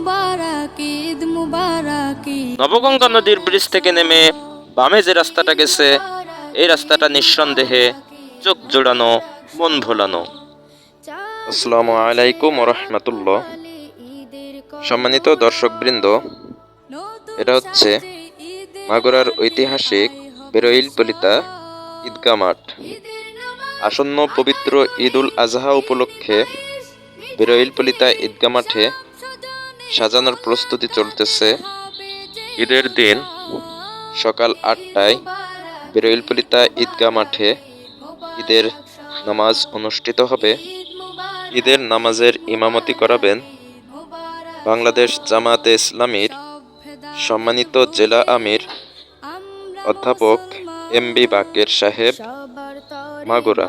মুবারক ঈদ মুবারক। নবগঙ্গা নদীর ব্রিজ থেকে নেমে বামে যে রাস্তাটা গেছে এই রাস্তাটা নিঃসন্দেহে চোখ জোড়ানো মন ভোলানো। আসসালামু আলাইকুম রহমতুল্লাহ। সম্মানিত দর্শকবৃন্দ এটা হচ্ছে মাগুরার ঐতিহাসিক বেরইলতলিতা ঈদগা মাঠ। আসন্ন পবিত্র ঈদ উল আজহা উপলক্ষে বেরোইল পলিতা ঈদগা মাঠে সাজানোর প্রস্তুতি চলতেছে। ঈদের দিন সকাল আটটায় বেরইলপলিতা ঈদগাহ মাঠে ঈদের নামাজ অনুষ্ঠিত হবে। ঈদের নামাজের ইমামতি করাবেন বাংলাদেশ জামায়াতে ইসলামীর সম্মানিত জেলা আমির অধ্যাপক এম বি বাকের সাহেব মাগুরা।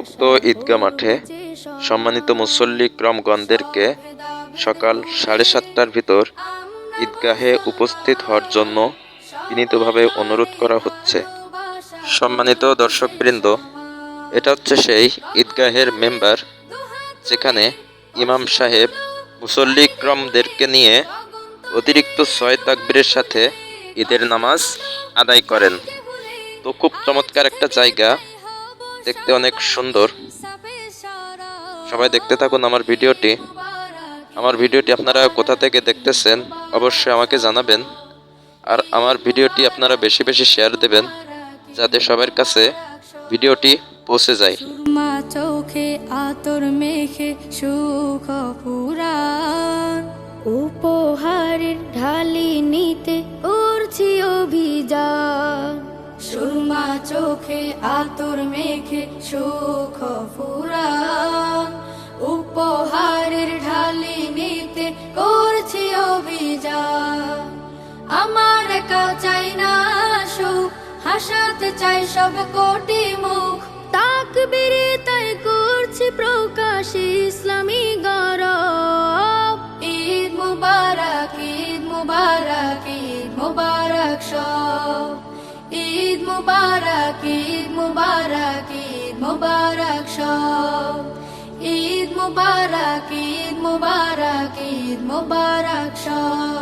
উক্ত ঈদগাহ মাঠে সম্মানিত মুসল্লি ক্রমগণদেরকে সকাল সাড়ে সাতটার ভিতর ঈদগাহে উপস্থিত হওয়ার জন্য বিনীতভাবে অনুরোধ করা হচ্ছে। সম্মানিত দর্শকবৃন্দ, এটা হচ্ছে সেই ঈদগাহের মেম্বার যেখানে ইমাম সাহেব মুসল্লিক্রমদেরকে নিয়ে অতিরিক্ত ছয় তাকবীরের সাথে ঈদের নামাজ আদায় করেন। তো খুব চমৎকার একটা জায়গা, দেখতে অনেক সুন্দর। সবাই দেখতে থাকুন আমার ভিডিওটি। আমার ভিডিওটি আপনারা কোথা থেকে দেখতেছেন অবশ্যই আমাকে জানাবেন। আর আমার ভিডিওটি আপনারা বেশি বেশি শেয়ার দেবেন, যাতে সবার কাছে ভিডিওটি পৌঁছে যায়। চোখে আতর মেখে সুখ পুরাণ। উপহারের ঢালি নিতে করছি অভিযান। সুরমা চোখে আতর মেখে সুখ ফুরান আমার একা চাই না সুখ, হাসাতে চাই সব কোটি মুখ। তাক বেড়ে তাই করছি প্রকাশ ইসলামী গরব। ঈদ মুবারক ঈদ মুবারক ঈদ মুবারক সব। ঈদ মুবারক ঈদ মুবারক ঈদ মুবারক সব। ঈদ মুবারক ঈদ মুবারক ঈদ মুবারক সব।